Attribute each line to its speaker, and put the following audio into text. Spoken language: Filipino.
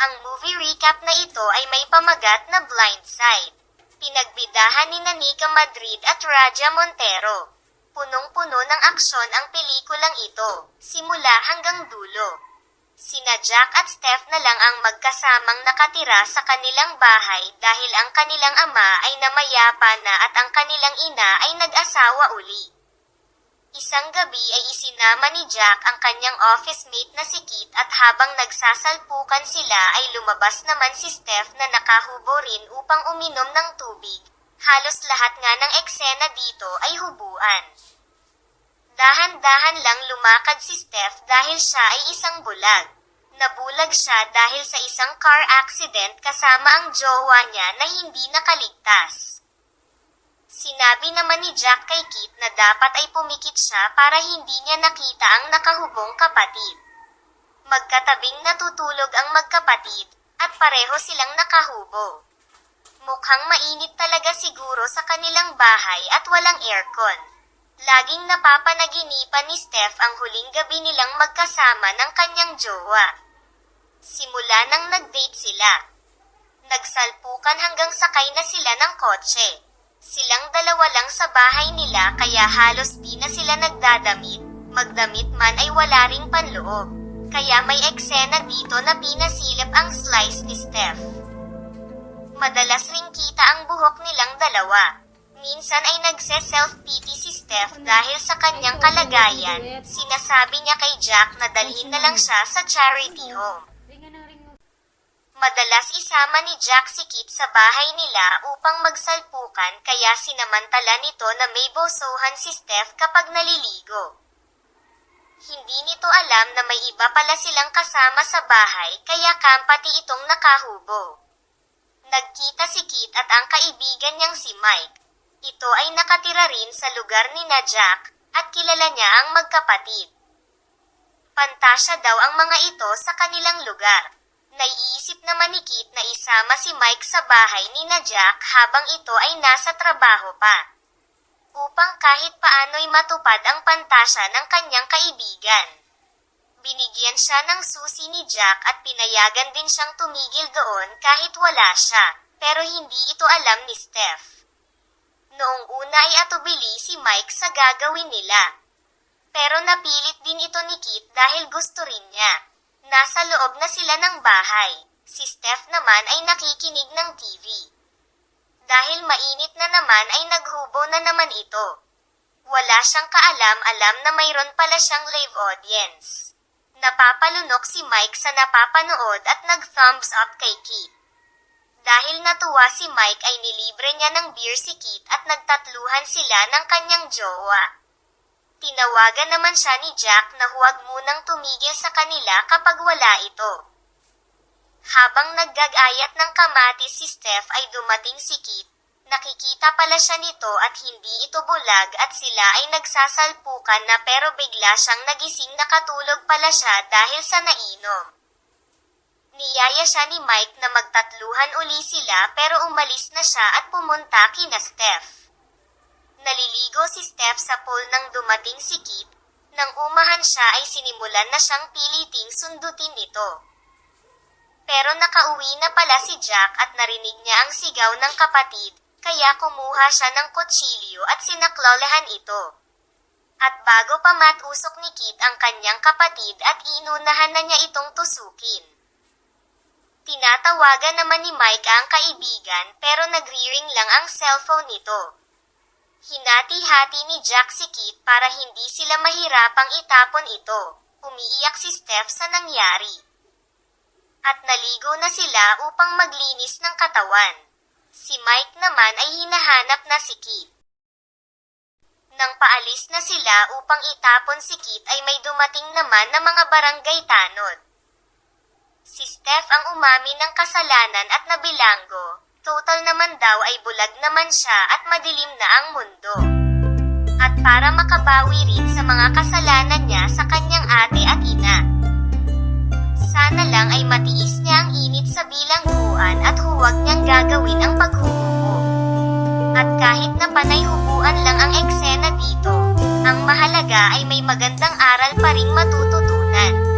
Speaker 1: Ang movie recap na ito ay may pamagat na blind side. Pinagbidahan ni Nika Madrid at Raja Montero. Punong-puno ng aksyon ang pelikulang ito, simula hanggang dulo. Sina Jack at Steph na lang ang magkasamang nakatira sa kanilang bahay dahil ang kanilang ama ay namayapa na at ang kanilang ina ay nag-asawa uli. Isang gabi ay isinama ni Jack ang kanyang office mate na si Kit at habang nagsasalpukan sila ay lumabas naman si Steph na nakahubo rin upang uminom ng tubig. Halos lahat nga ng eksena dito ay hubuan. Dahan-dahan lang lumakad si Steph dahil siya ay isang bulag. Nabulag siya dahil sa isang car accident kasama ang jowa niya na hindi nakaligtas. Sinabi naman ni Jack kay Kit na dapat ay pumikit siya para hindi niya nakita ang nakahubong kapatid. Magkatabing natutulog ang magkapatid at pareho silang nakahubo. Mukhang mainit talaga siguro sa kanilang bahay at walang aircon. Laging napapanaginipan ni Steph ang huling gabi nilang magkasama ng kanyang jowa. Simula nang nag-date sila. Nagsalpukan hanggang sakay na sila ng kotse. Silang dalawa lang sa bahay nila kaya halos di na sila nagdadamit. Magdamit man ay wala ring panloob. Kaya may eksena dito na pinasilip ang slice ni Steph. Madalas ring kita ang buhok nilang dalawa. Minsan ay nagse-self-pity si Steph dahil sa kanyang kalagayan. Sinasabi niya kay Jack na dalhin na lang siya sa charity home.
Speaker 2: Ringan ng ring mo.
Speaker 1: Madalas isama ni Jack si Kit sa bahay nila upang magsalpukan kaya sinamantala nito na may bosohan si Steph kapag naliligo. Hindi nito alam na may iba pala silang kasama sa bahay kaya kampati itong nakahubo. Nagkita si Kit at ang kaibigan niyang si Mike. Ito ay nakatira rin sa lugar ni na Jack at kilala niya ang magkapatid. Pantasya daw ang mga ito sa kanilang lugar. Naiisip naman ni Kit na isama si Mike sa bahay ni na Jack habang ito ay nasa trabaho pa. Upang kahit paano'y matupad ang pantasya ng kanyang kaibigan. Binigyan siya ng susi ni Jack at pinayagan din siyang tumigil doon kahit wala siya, pero hindi ito alam ni Steph. Noong una ay atubili si Mike sa gagawin nila. Pero napilit din ito ni Kit dahil gusto rin niya. Nasa loob na sila ng bahay. Si Steph naman ay nakikinig ng TV. Dahil mainit na naman ay naghubo na naman ito. Wala siyang kaalam-alam na mayroon pala siyang live audience. Napapalunok si Mike sa napapanood at nag-thumbs up kay Kit. Dahil natuwa si Mike ay nilibre niya ng beer si Kit at nagtatluhan sila ng kanyang jowa. Tinawagan naman siya ni Jack na huwag munang tumigil sa kanila kapag wala ito. Habang naggagayat ng kamatis si Steph ay dumating si Kit. Nakikita pala siya nito at hindi ito bulag at sila ay nagsasalpukan na pero bigla siyang nagising nakatulog pala siya dahil sa nainom. Niyaya siya ni Mike na magtatluhan uli sila pero umalis na siya at pumunta kina Steph. Naliligo si Steph sa pool nang dumating si Kit. Nang umahan siya ay sinimulan na siyang piliting sundutin ito. Pero nakauwi na pala si Jack at narinig niya ang sigaw ng kapatid, kaya kumuha siya ng kutsilyo at sinaklolahan ito. At bago pa matusok ni Kit ang kanyang kapatid at inunahan na niya itong tusukin. Tinatawagan naman ni Mike ang kaibigan pero nagriring lang ang cellphone nito. Hinati-hati ni Jack si Kit para hindi sila mahirapang itapon ito. Umiiyak si Steph sa nangyari. At naligo na sila upang maglinis ng katawan. Si Mike naman ay hinahanap na si Kit. Nang paalis na sila upang itapon si Kit ay may dumating naman na mga barangay tanod. Si Steph ang umami ng kasalanan at nabilanggo. Total naman daw ay bulag naman siya at madilim na ang mundo. At para makabawi rin sa mga kasalanan niya sa kanyang ate at ina. Sana lang ay matiis niya ang init sa bilangguan at huwag niyang gagawin ang paghuhubo. At kahit na panay hubuan lang ang eksena dito, ang mahalaga ay may magandang aral pa ring matututunan